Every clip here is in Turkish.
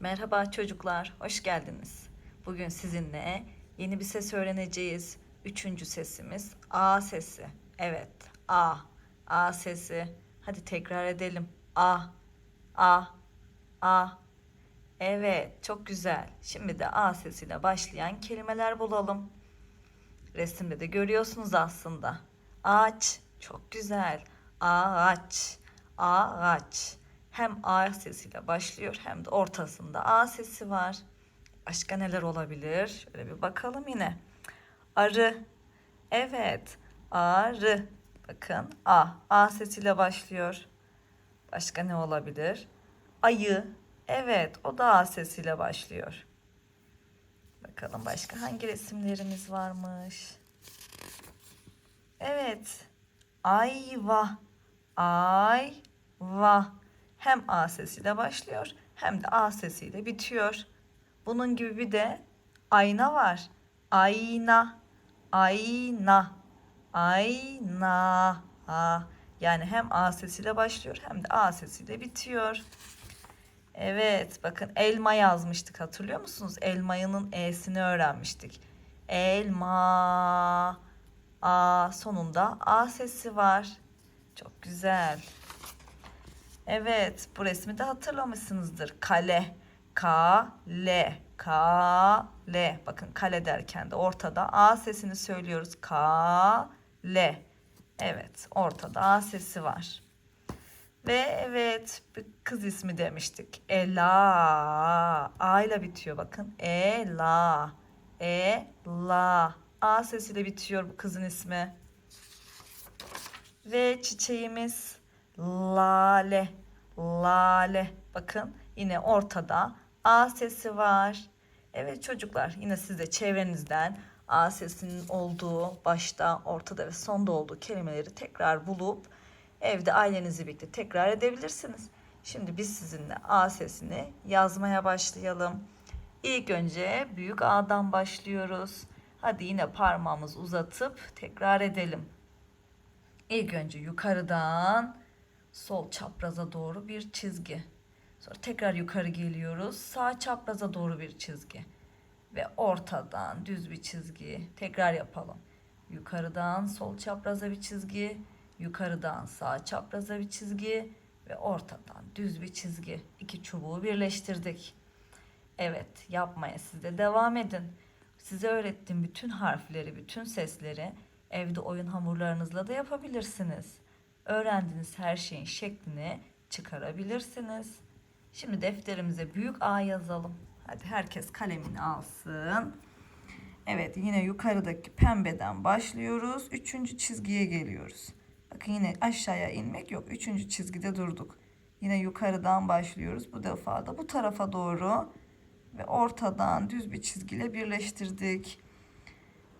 Merhaba çocuklar, hoş geldiniz. Bugün sizinle yeni bir ses öğreneceğiz. Üçüncü sesimiz A sesi. Evet, A. A sesi. Hadi tekrar edelim. A, A, A. Evet, çok güzel. Şimdi de A sesiyle başlayan kelimeler bulalım. Resimde de görüyorsunuz aslında. Ağaç, çok güzel. Ağaç, ağaç. Hem A sesiyle başlıyor hem de ortasında A sesi var. Başka neler olabilir? Şöyle bir bakalım yine. Arı. Evet, arı. Bakın A, A sesiyle başlıyor. Başka ne olabilir? Ayı. Evet, o da A sesiyle başlıyor. Bakalım başka hangi resimlerimiz varmış? Evet. Ayva. Ayva. Hem A sesiyle başlıyor hem de A sesiyle bitiyor. Bunun gibi bir de ayna var. Ayna. Ayna. Ayna. A. Yani hem A sesiyle başlıyor hem de A sesiyle bitiyor. Evet, bakın elma yazmıştık hatırlıyor musunuz? Elmayının E'sini öğrenmiştik. Elma. A sonunda A sesi var. Çok güzel. Evet, bu resmi de hatırlamışsınızdır. Kale. Kale. Kale. Bakın kale derken de ortada A sesini söylüyoruz. Kale. Evet, ortada A sesi var. Ve evet bir kız ismi demiştik. Ela. A ile bitiyor bakın. Ela. Ela. A sesiyle bitiyor bu kızın ismi. Ve çiçeğimiz lale. Lale. Bakın yine ortada A sesi var. Evet çocuklar yine siz de çevrenizden A sesinin olduğu başta, ortada ve sonda olduğu kelimeleri tekrar bulup evde ailenizle birlikte tekrar edebilirsiniz. Şimdi biz sizinle A sesini yazmaya başlayalım. İlk önce büyük A'dan başlıyoruz. Hadi yine parmağımızı uzatıp tekrar edelim. İlk önce yukarıdan sol çapraza doğru bir çizgi. Sonra tekrar yukarı geliyoruz. Sağ çapraza doğru bir çizgi. Ve ortadan düz bir çizgi. Tekrar yapalım. Yukarıdan sol çapraza bir çizgi. Yukarıdan sağ çapraza bir çizgi. Ve ortadan düz bir çizgi. İki çubuğu birleştirdik. Evet yapmaya siz de devam edin. Size öğrettiğim bütün harfleri, bütün sesleri evde oyun hamurlarınızla da yapabilirsiniz. Öğrendiğiniz her şeyin şeklini çıkarabilirsiniz. Şimdi defterimize büyük A yazalım. Hadi herkes kalemini alsın. Evet yine yukarıdaki pembeden başlıyoruz. Üçüncü çizgiye geliyoruz. Bakın yine aşağıya inmek yok. Üçüncü çizgide durduk. Yine yukarıdan başlıyoruz. Bu defa da bu tarafa doğru ve ortadan düz bir çizgiyle birleştirdik.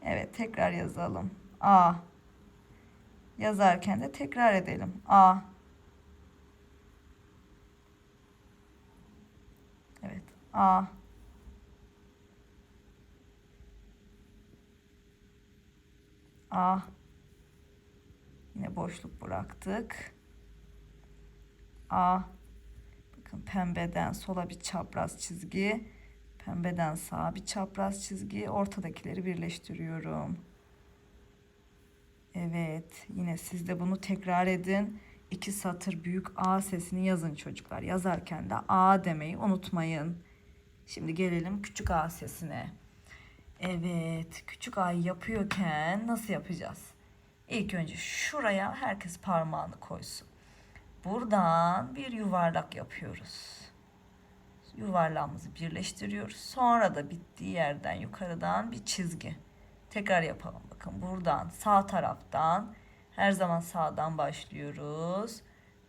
Evet tekrar yazalım. A. Yazarken de tekrar edelim. A. Evet. A. A. Yine boşluk bıraktık. A. Bakın pembeden sola bir çapraz çizgi. Pembeden sağa bir çapraz çizgi. Ortadakileri birleştiriyorum. Evet. Yine siz de bunu tekrar edin. İki satır büyük A sesini yazın çocuklar. Yazarken de A demeyi unutmayın. Şimdi gelelim küçük A sesine. Evet. Küçük A'yı yapıyorken nasıl yapacağız? İlk önce şuraya herkes parmağını koysun. Buradan bir yuvarlak yapıyoruz. Yuvarlağımızı birleştiriyoruz. Sonra da bittiği yerden yukarıdan bir çizgi. Tekrar yapalım. Bakın buradan sağ taraftan her zaman sağdan başlıyoruz.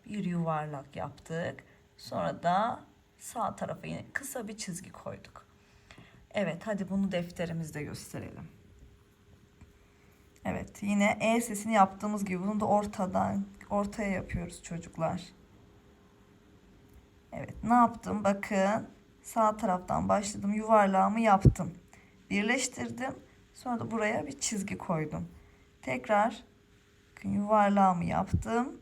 Bir yuvarlak yaptık. Sonra da sağ tarafa yine kısa bir çizgi koyduk. Evet hadi bunu defterimizde gösterelim. Evet yine E sesini yaptığımız gibi bunu da ortadan ortaya yapıyoruz çocuklar. Evet ne yaptım bakın sağ taraftan başladım yuvarlağımı yaptım. Birleştirdim sonra da buraya bir çizgi koydum. Tekrar yuvarlağımı yaptım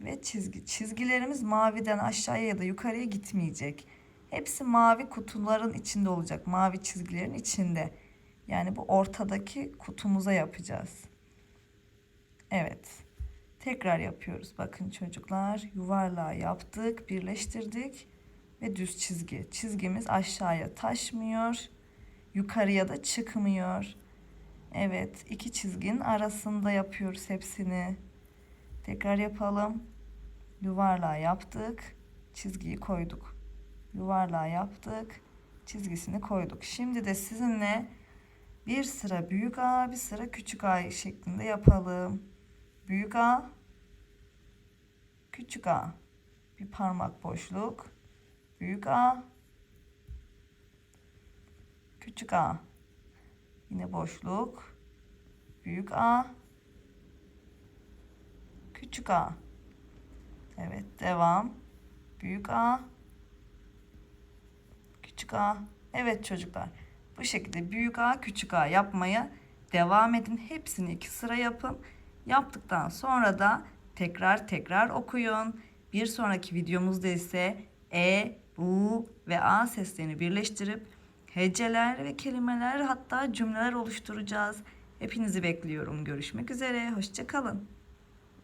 ve çizgi. Çizgilerimiz maviden aşağıya ya da yukarıya gitmeyecek. Hepsi mavi kutuların içinde olacak. Mavi çizgilerin içinde. Yani bu ortadaki kutumuza yapacağız. Evet. Tekrar yapıyoruz. Bakın çocuklar yuvarlağı yaptık, birleştirdik ve düz çizgi. Çizgimiz aşağıya taşmıyor, yukarıya da çıkmıyor. Evet, iki çizginin arasında yapıyoruz hepsini. Tekrar yapalım. Yuvarlağı yaptık, çizgiyi koyduk. Yuvarlağı yaptık, çizgisini koyduk. Şimdi de sizinle bir sıra büyük A, bir sıra küçük A şeklinde yapalım. Büyük A, küçük A. Bir parmak boşluk. Büyük A, küçük A. Yine boşluk. Büyük A, küçük A. Evet, devam. Büyük A, küçük A. Evet çocuklar. Bu şekilde büyük A, küçük A yapmaya devam edin. Hepsini iki sıra yapın. Yaptıktan sonra da tekrar tekrar okuyun. Bir sonraki videomuzda ise E, U ve A seslerini birleştirip heceler ve kelimeler hatta cümleler oluşturacağız. Hepinizi bekliyorum. Görüşmek üzere. Hoşçakalın.